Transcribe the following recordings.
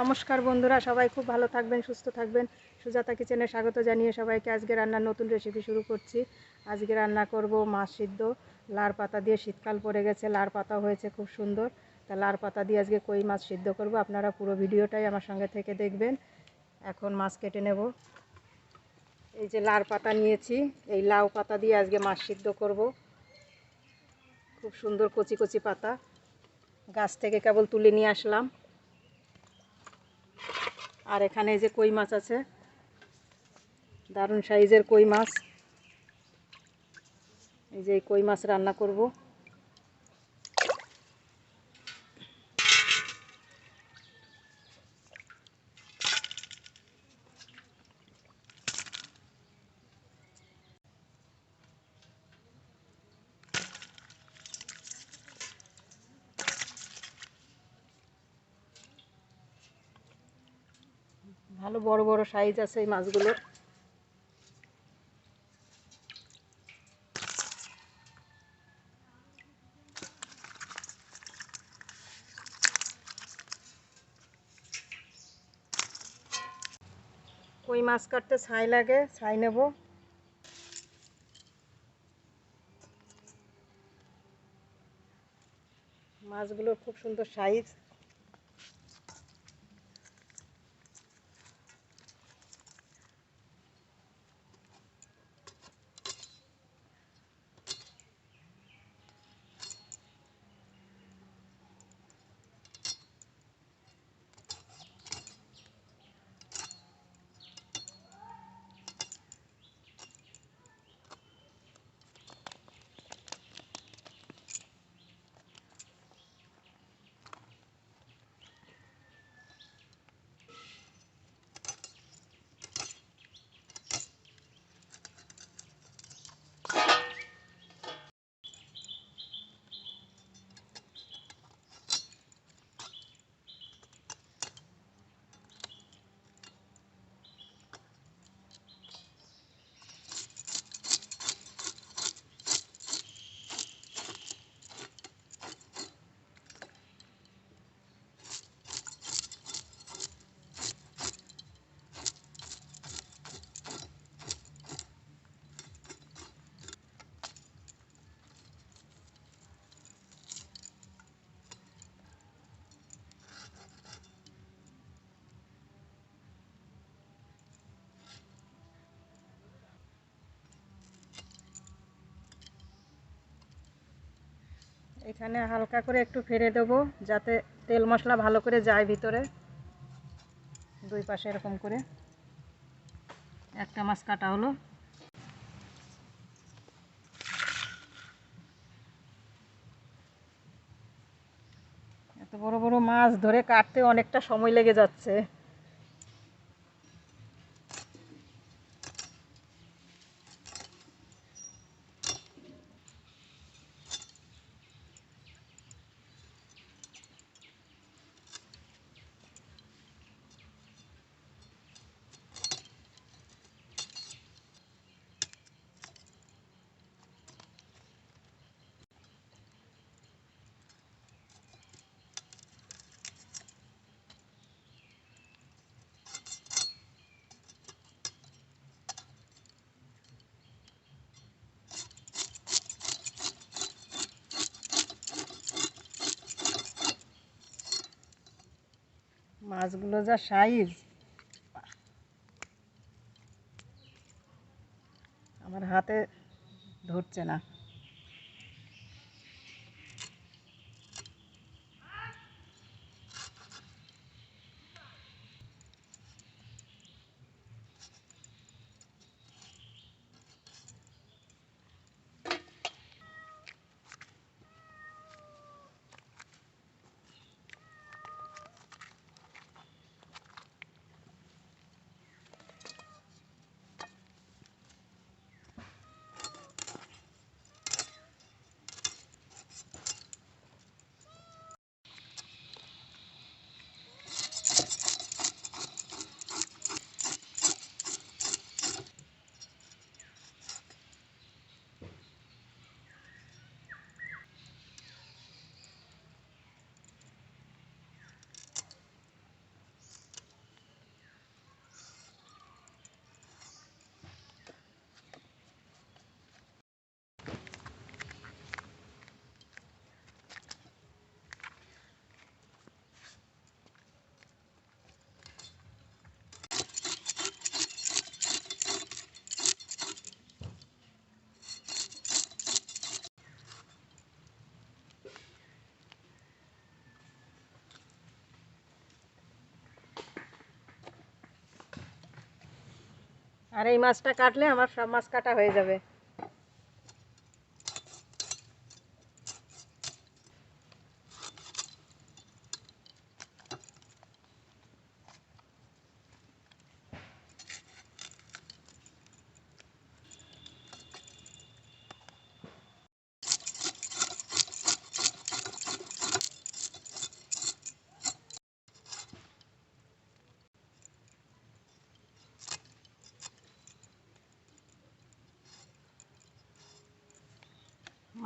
নমস্কার বন্ধুরা, সবাই খুব ভালো থাকবেন, সুস্থ থাকবেন। সুজাতা কিচেনে স্বাগত জানিয়ে সবাইকে আজকে রান্নার নতুন রেসিপি শুরু করছি। আজকে রান্না করব মাছ সিদ্ধ। লার পাতা দিয়ে শীতকাল পড়ে গেছে, লার পাতা হয়েছে খুব সুন্দর। তা লার পাতা দিয়ে আজকে কই মাছ সিদ্ধ করব আপনারা পুরো ভিডিওটাই আমার সঙ্গে থেকে দেখবেন। এখন মাছ কেটে নেব। এই যে লার পাতা নিয়েছি, এই লাউ পাতা দিয়ে আজকে মাছ সিদ্ধ করব। খুব সুন্দর কচি কচি পাতা। গাছ থেকে কেবল তুলে নিয়ে আসলাম। আর এখানে যে কই মাছ আছে, দারুণ সাইজের কই মাছ। এই যে কই মাছ রান্না করব। ভালো বড় বড় সাইজ আছে এই মাছগুলোর। কই মাছ কাটতে ছাই লাগে, ছাই নেব। মাছগুলোর খুব সুন্দর সাইজ এখানে হালকা করে একটু ফেরে দেবো, যাতে তেল মশলা ভালো করে যায় ভিতরে। দুই পাশে এরকম করে। একটা মাছ কাটা হলো। এত বড় বড় মাছ ধরে কাটতে অনেকটা সময় লেগে যাচ্ছে। মাছগুলো যা সাইজ আমার হাতে ধরছে না। আর এই মাছটা কাটলে আমার সব মাছ কাটা হয়ে যাবে।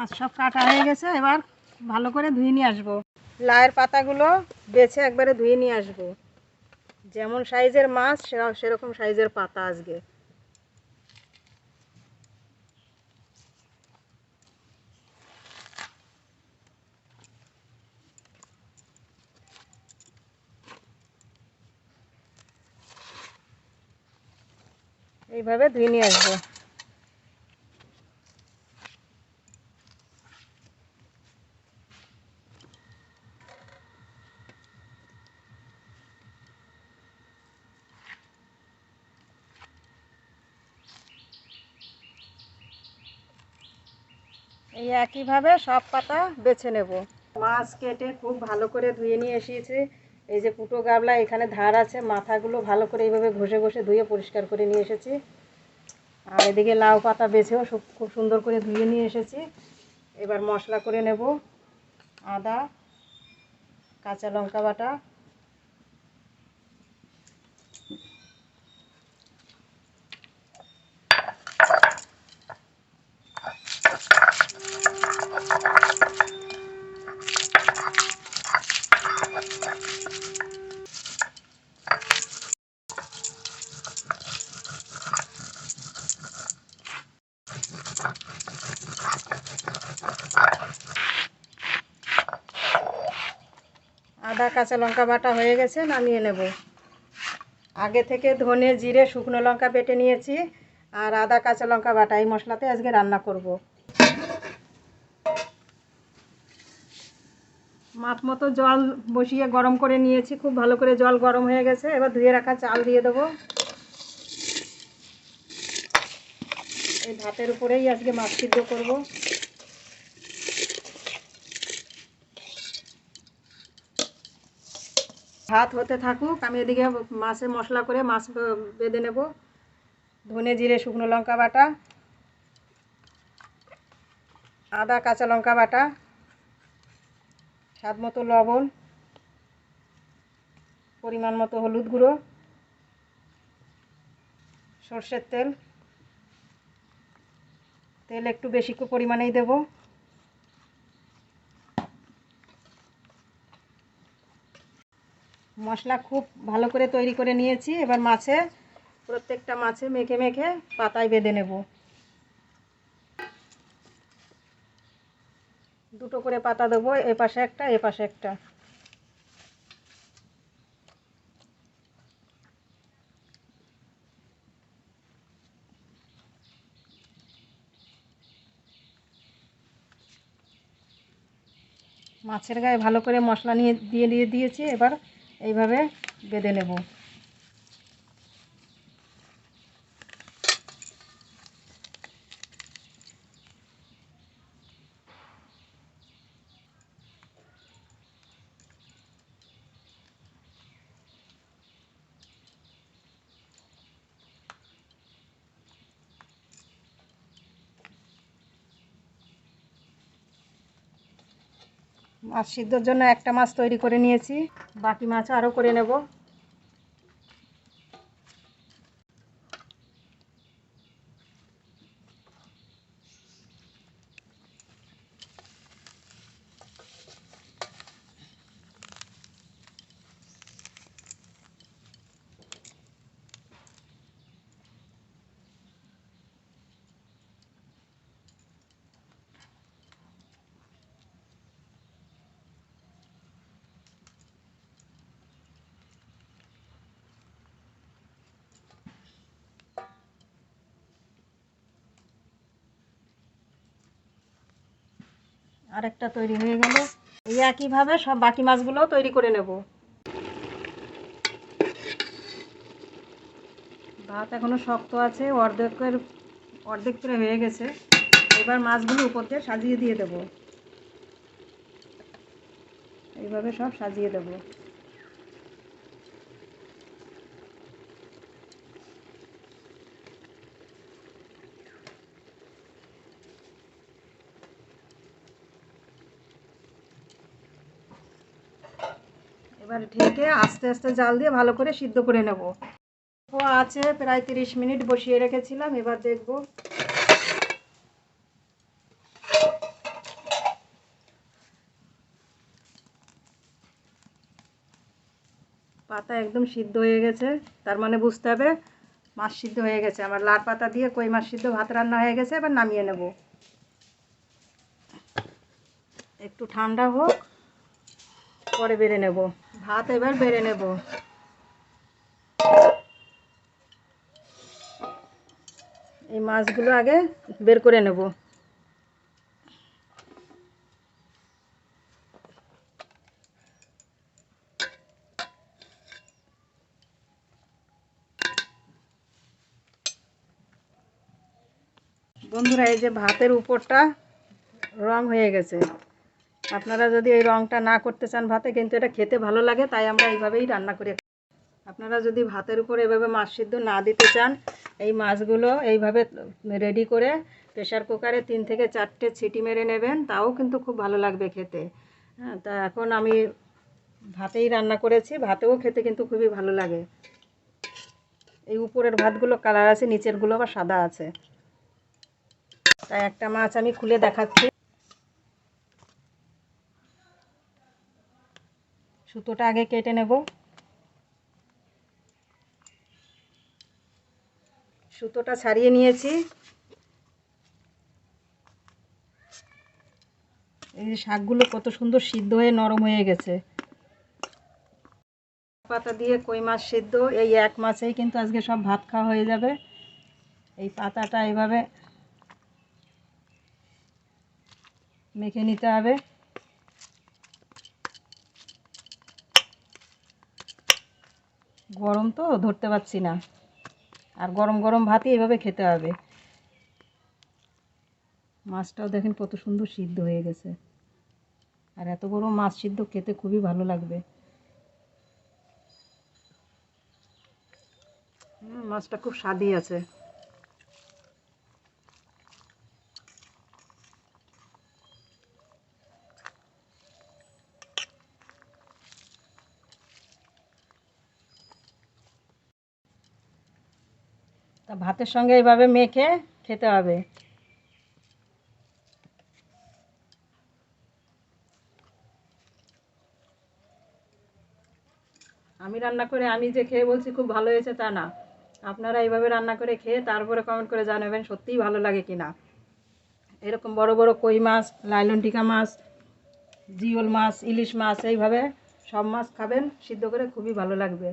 মাছ সব কাটা হয়ে গেছে, এবার ভালো করে ধুয়ে নিয়ে আসব। লায়ের পাতাগুলো বেছে একবারে ধুয়ে নিয়ে আসব। যেমন সাইজের মাছ সেরকম সাইজের পাতা আজকে। এইভাবে ধুয়ে নিয়ে আসব। এই একইভাবে সব পাতা বেছে নেব। মাছ কেটে খুব ভালো করে ধুয়ে নিয়ে এসেছি। এই যে পুটো গাবলা, এখানে ধার আছে, মাথাগুলো ভালো করে এইভাবে ঘষে ঘষে ধুয়ে পরিষ্কার করে নিয়ে এসেছি। আর এদিকে লাউ পাতা বেছেও খুব সুন্দর করে ধুয়ে নিয়ে এসেছি। এবার মশলা করে নেব। আদা, কাঁচা লঙ্কা বাটা আদা, কাঁচা লঙ্কা বাটা হয়ে গেছে, নামিয়ে নেব। আগে থেকে ধনে, জিরে, শুকনো লঙ্কা বেটে নিয়েছি, আর আদা, কাঁচা লঙ্কা বাটা এই মশলাতে আজকে রান্না করব। মাপ মতো জল বসিয়ে গরম করে নিয়েছি, খুব ভালো করে জল গরম হয়ে গেছে। এবার ধুয়ে রাখা চাল দিয়ে দেবো। এই ভাতের উপরেই আজকে মাছ সিদ্ধ করব। ভাত হতে থাকুক, আমি এদিকে মাছে মশলা করে মাছ বেঁধে নেব। ধনে জিরে, শুকনো লঙ্কা বাটা, আদা, কাঁচা লঙ্কা বাটা, স্বাদ মতো লবণ, পরিমাণ মতো হলুদ গুঁড়ো, সর্ষের তেল। তেল একটু বেশি পরিমাণেই দেবো। মশলা খুব ভালো করে তৈরি করে নিয়েছি। এবার মাছে, প্রত্যেকটা মাছে মেখে মেখে পাতায় বেঁধে নেব। দুটো করে পাতা দেবো, এ পাশে একটা, এ পাশে একটা। মাছের গায়ে ভালো করে মশলা নিয়ে দিয়ে দিয়ে দিয়েছি এবার এইভাবে বেঁধে নেব। মাছ সিদ্ধর জন্য একটা মাছ তৈরি করে নিয়েছি। বাকি মাছ আরও করে নেব। আরেকটা তৈরি হয়ে গেল। এই একইভাবে সব বাকি মাছগুলোও তৈরি করে নেব। ভাত এখনও শক্ত আছে, অর্ধেকের, অর্ধেক করে হয়ে গেছে। এবার মাছগুলো উপর দিয়ে সাজিয়ে দিয়ে দেব। এইভাবে সব সাজিয়ে দেবো। এবার ঢেকে আস্তে আস্তে জাল দিয়ে ভালো করে সিদ্ধ করে নেব। আছে, প্রায় তিরিশ মিনিট বসিয়ে রেখেছিলাম, এবার দেখব। পাতা একদম সিদ্ধ হয়ে গেছে, তার মানে বুঝতে হবে মাছ সিদ্ধ হয়ে গেছে। আমার লাল পাতা দিয়ে কই মাছ সিদ্ধ, ভাত রান্না হয়ে গেছে, এবার নামিয়ে নেব। একটু ঠান্ডা হোক, পরে বেড়ে নেব। ভাত এবার বেড়ে নেব। এই মাছগুলো আগে বের করে নেব। বন্ধুরা, এই যে ভাতের উপরটা রং হয়ে গেছে। আপনারা যদি এই রংটা না করতে চান ভাতে, কিন্তু এটা খেতে ভালো লাগে, তাই আমরা এইভাবেই রান্না করে আপনারা যদি ভাতের উপর এভাবে মাছ সিদ্ধ না দিতে চান, এই মাছগুলো এইভাবে রেডি করে প্রেশার কুকারে তিন থেকে চারটে ছিটি মেরে নেবেন, তাও কিন্তু খুব ভালো লাগবে খেতে। হ্যাঁ তা এখন আমি ভাতেই রান্না করেছি, ভাতেও খেতে কিন্তু খুবই ভালো লাগে। এই উপরের ভাতগুলো কালার আছে, নিচেরগুলো আবার সাদা আছে। তাই একটা মাছ আমি খুলে দেখাচ্ছি। সুতোটা আগে কেটে নেব। সুতোটা ছাড়িয়ে নিয়েছি। এই যে শাকগুলো কত সুন্দর সিদ্ধ হয়ে নরম হয়ে গেছে। পাতা দিয়ে কই মাছ সিদ্ধ, এই এক মাছেই কিন্তু আজকে সব ভাত খাওয়া হয়ে যাবে। এই পাতাটা এইভাবে মেখে নিতে হবে। গরম তো, ধরতে পারছি না। আর গরম গরম ভাতই এভাবে খেতে হবে। মাছটাও দেখেন কত সুন্দর সিদ্ধ হয়ে গেছে। আর এত বড় মাছ সিদ্ধ খেতে খুবই ভালো লাগবে। মাছটা খুব স্বাদই আছে। তা ভাতের সঙ্গে এইভাবে মেখে খেতে হবে। আমি রান্না করে, আমি যে খেয়ে বলছি খুব ভালো হয়েছে তা না। আপনারা এইভাবে রান্না করে খেয়ে তারপরে কমেন্ট করে জানাবেন সত্যিই ভালো লাগে কি না এরকম বড় বড় কই মাছ, লাইলন টিকা মাছ, জিওল মাছ, ইলিশ মাছ, এইভাবে সব মাছ খাবেন, সিদ্ধ করে খুবই ভালো লাগবে।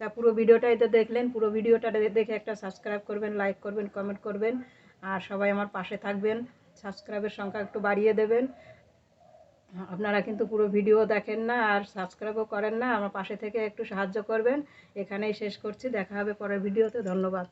তা পুরো ভিডিওটাই তো দেখলেন, পুরো ভিডিওটা দেখে একটা সাবস্ক্রাইব করবেন লাইক করবেন কমেন্ট করবেন, আর সবাই আমার পাশে থাকবেন সাবস্ক্রাইবের সংখ্যা একটু বাড়িয়ে দেবেন। আপনারা কিন্তু পুরো ভিডিও দেখেন না, আর সাবস্ক্রাইবও করেন না, আমার পাশে থেকে একটু সাহায্য করবেন। এখানেই শেষ করছি, দেখা হবে পরের ভিডিওতে, ধন্যবাদ।